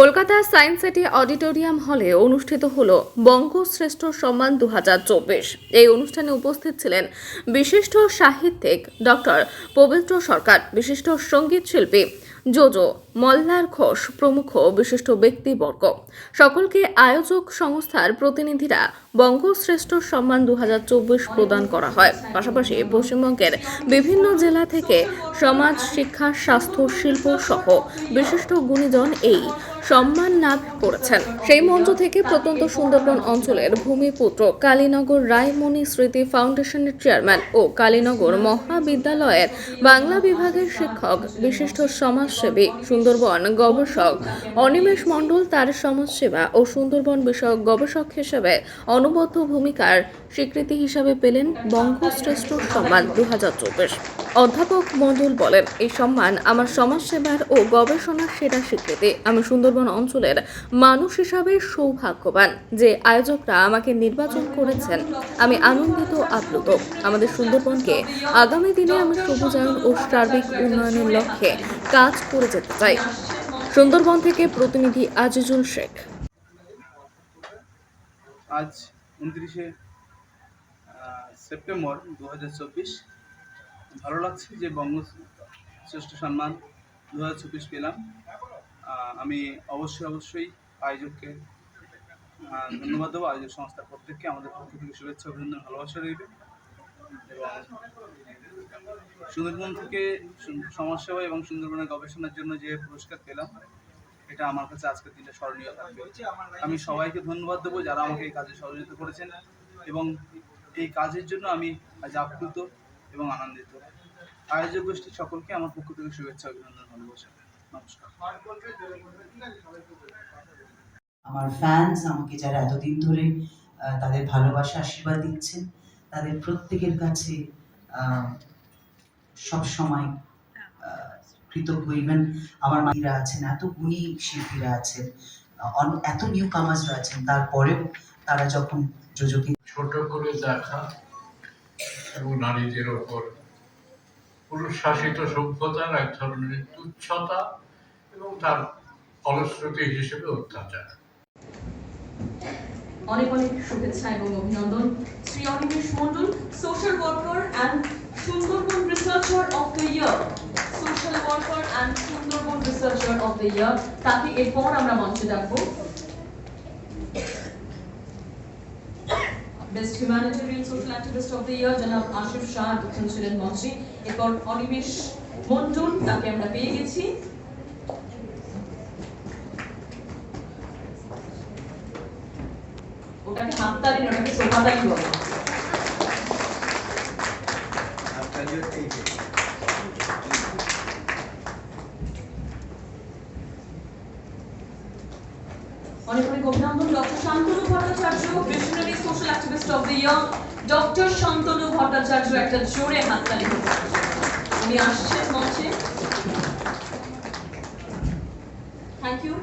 Kolkata science city auditorium হলে অনুষ্ঠিত হল বঙ্গশ্রেষ্ঠ সম্মান দু হাজার চব্বিশ। এই অনুষ্ঠানে উপস্থিত ছিলেন বিশিষ্ট সাহিত্যিক ডক্টর পবিত্র সরকার, বিশিষ্ট সংগীত শিল্পী জোজো মল্লার ঘোষ প্রমুখ বিশিষ্ট ব্যক্তিবর্গ। সকলকে আয়োজক সংস্থার প্রতিনিধিরা বঙ্গশ্রেষ্ঠ সম্মান দু হাজার চব্বিশ প্রদান করা হয়। পাশাপাশি পশ্চিমবঙ্গের বিভিন্ন জেলা থেকে সমাজ, শিক্ষা, স্বাস্থ্য, শিল্প সহ বিশিষ্ট গুণীজন এই সম্মান লাভ করেছেন। সেই মঞ্চ থেকে প্রত্যন্ত সুন্দরবন অঞ্চলের ভূমিপুত্র কালীনগর রায়মণি স্মৃতি ফাউন্ডেশনের চেয়ারম্যান ও কালীনগর মহাবিদ্যালয়ের বাংলা বিভাগের শিক্ষক, বিশিষ্ট সমাজসেবী সুন্দরবন গবেষক অনিমেষ মণ্ডল তার সমাজসেবা ও সুন্দরবন বিষয়ক গবেষক হিসেবে অনবদ্য ভূমিকার স্বীকৃতি হিসাবে পেলেন বঙ্গশ্রেষ্ঠ সম্মান দু অধ্যাপক মণ্ডল বলেন, এই সম্মান আমার সমাজসেবার ও গবেষণার সেরা স্বীকৃতি। আমি সুন্দরবন অঞ্চলের মানুষ হিসাবে সৌভাগ্যবান যে আয়োজকরা আমাকে নির্বাচন করেছেন। আমি আনন্দিত, আপ্লুত। আমাদের সুন্দরবনকে আগামী দিনে আমি সবুজায়ন ও সার্বিক উন্নয়নের লক্ষ্যে কাজ করে যেতে চাই। সুন্দরবন থেকে প্রতিনিধি আজিজুল শেখ। আজ উনত্রিশে সেপ্টেম্বর দু ভালো লাগছে যে বঙ্গ শ্রেষ্ঠ সম্মান দু হাজার চব্বিশ পেলাম। আমি অবশ্যই অবশ্যই আয়োজককে ধন্যবাদ দেবো। আয়োজক সংস্থার প্রত্যেককে আমাদের পক্ষ থেকে শুভেচ্ছা, অভিনন্দন, ভালোবাসা রইবে। এবং সুন্দরবন থেকে সমাজসেবা এবং সুন্দরবনের গবেষণার জন্য যে পুরস্কার পেলাম, এটা আমার কাছে আজকের দিনে স্মরণীয় থাকবে। আমি সবাইকে ধন্যবাদ দেবো যারা আমাকে এই কাজে সহযোগিতা করেছেন এবং এই কাজের জন্য আমি আজ আপ্লুত। এবং আনন্দিত। আয়োজক গোষ্ঠীর সকলকে আমার পক্ষ থেকে শুভেচ্ছা অভিনন্দন ভালোবাসা। নমস্কার। আমার ফ্যান্স আমাকে যারা এতদিন ধরে আহ, তাদের ভালোবাসা আশীর্বাদ দিচ্ছেন তাদের প্রত্যেকের কাছে সব সময় কৃতজ্ঞ। ইভেন আমার মায়েরা আছেন এত গুণী শিল্পীরা আছেন আহ, এত নিউ কামাজরা আছেন। তারপরেও তারা যখন যোজকে ছোট করে দেখা এবং নারীদের ওপর পুরুষ শাসিত সভ্যতার এক ধরনের তুচ্ছতা এবং তার ফলশ্রুতি হিসেবে অত্যাচার। অনেক অনেক শুভেচ্ছা এবং অভিনন্দন। Shri Animesh Mondal social worker and Sundarban researcher of the year social worker and Sundarban researcher of the year তাকে এরপর আমরা মঞ্চে ডাকবো। Best humanitarian social activist of the year জনাব আশিফ শাহ দক্ষিণ ছিলেন মঞ্চে এরপর অনিমেষ মন্টুন, তাকে আমরা পেয়ে গেছি। ওটাকে হাততালি ওটাকে সোফাতালি বলে। অনেক অনেক অভিনন্দন, doctor Shantanu Bhattacharya missionary social activist of the year doctor Shantanu Bhattacharya একটা জোরে হাততালি। উনি আসছেন মঞ্চে থ্যাংক ইউ